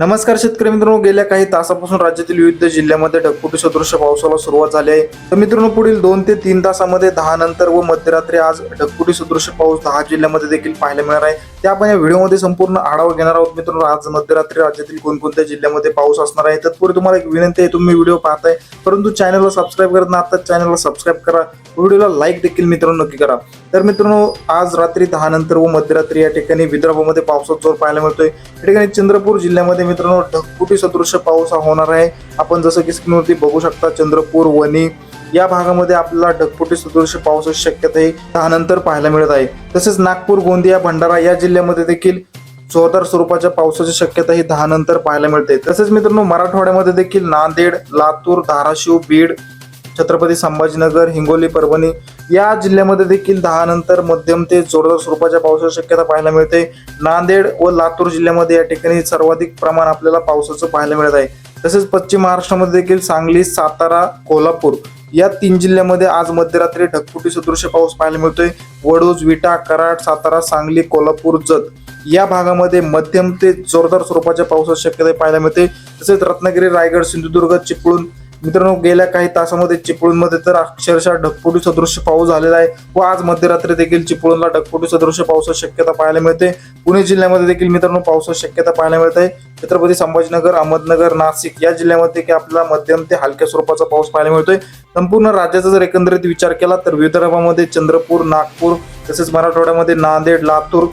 नमस्कार शेतकरी मित्रांनो गेल्या काही तासापासून राज्यातील विविध जिल्ह्यामध्ये ढगफुटी सदृश्य पावसाला सुरुवात झाली आहे. तर मित्रांनो पुढील दोन ते तीन तासामध्ये दहा नंतर व मध्यरात्री आज ढगफुटी सदृश्य पाऊस दहा जिल्ह्यामध्ये देखील पाहायला मिळणार आहे. ते आपण या व्हिडिओमध्ये संपूर्ण आढावा घेणार आहोत. मित्रांनो आज मध्यरात्री राज्यातील कोणकोणत्या जिल्ह्यामध्ये पाऊस असणार आहे तत्पूर्वी तुम्हाला एक विनंती आहे तुम्ही व्हिडिओ पाहताय परंतु चॅनलला सबस्क्राईब करत ना आता चॅनलला सबस्क्राईब करा. व्हिडिओला लाईक देखील मित्रांनो नक्की करा. तर मित्रांनो आज रात्री दहा नंतर व मध्यरात्री या ठिकाणी विदर्भामध्ये पावसाचा जोर पाहायला मिळतोय. या ठिकाणी चंद्रपूर जिल्ह्यामध्ये मित्रांनो ढगफुटी सदृश्य पाऊस हा होणार आहे. आपण जसं की स्क्रीनवरती बघू शकता चंद्रपूर वणी या भागामध्ये आपल्याला ढगफुटी सदृश्य पावसाची शक्यता दहानंतर पाहायला मिळत आहे. तसेच नागपूर गोंदिया भंडारा या जिल्ह्यामध्ये देखील जोरदार स्वरूपाच्या पावसाची शक्यता ही दहा नंतर पाहायला मिळते. तसेच मित्रांनो मराठवाड्यामध्ये देखील नांदेड लातूर धाराशिव बीड छत्रपती संभाजीनगर हिंगोली परभणी या जिल्ह्यामध्ये देखील दहा नंतर मध्यम ते जोरदार स्वरूपाच्या पावसाची शक्यता पाहायला मिळते. नांदेड व लातूर जिल्ह्यामध्ये या ठिकाणी सर्वाधिक प्रमाण आपल्याला पावसाचं पाहायला मिळत आहे. तसेच पश्चिम महाराष्ट्रामध्ये देखील सांगली सातारा कोल्हापूर या तीन जिल्ह्यामध्ये आज मध्यरात्री ढगफुटी सदृश्य पाऊस पाहायला मिळतोय. वडूज विटा कराड सातारा सांगली कोल्हापूर जत या भागामध्ये मध्यम ते जोरदार स्वरूपाच्या पावसाची शक्यता पाहायला मिळते. तसेच रत्नागिरी रायगड सिंधुदुर्ग चिपळूण मित्रांनो गेल्या काही तासामध्ये चिपळूणमध्ये तर अक्षरशः ढगफुटी सदृश्य पाऊस झालेला आहे व आज मध्यरात्री देखील चिपळूणला ढगफुटी सदृश्य पावसाची शक्यता पाहायला मिळते. पुणे जिल्ह्यामध्ये देखील मित्रांनो पावसाची शक्यता पाहायला मिळत. आहे छत्रपती संभाजीनगर अहमदनगर नाशिक या जिल्ह्यामध्ये देखील आपल्याला मध्यम ते हलक्या स्वरूपाचा पाऊस पाहायला मिळतोय. संपूर्ण राज्याचा जर एकंदरीत विचार केला तर विदर्भामध्ये चंद्रपूर नागपूर तसेच मराठवाड्यामध्ये नांदेड लातूर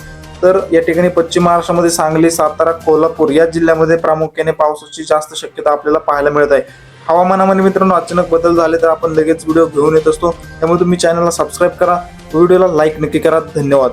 तर या ठिकाणी पश्चिम महाराष्ट्रामध्ये सांगली सातारा कोल्हापूर या जिल्ह्यामध्ये प्रामुख्याने पावसाची जास्त शक्यता आपल्याला पाहायला मिळत आहे. हवामानामध्ये मित्रांनो अचानक बदल झाले तर आपण लगेच व्हिडिओ घेऊन येत असतो. त्यामुळे तुम्ही चॅनलला सबस्क्राईब करा. व्हिडिओला लाईक नक्की करा. धन्यवाद.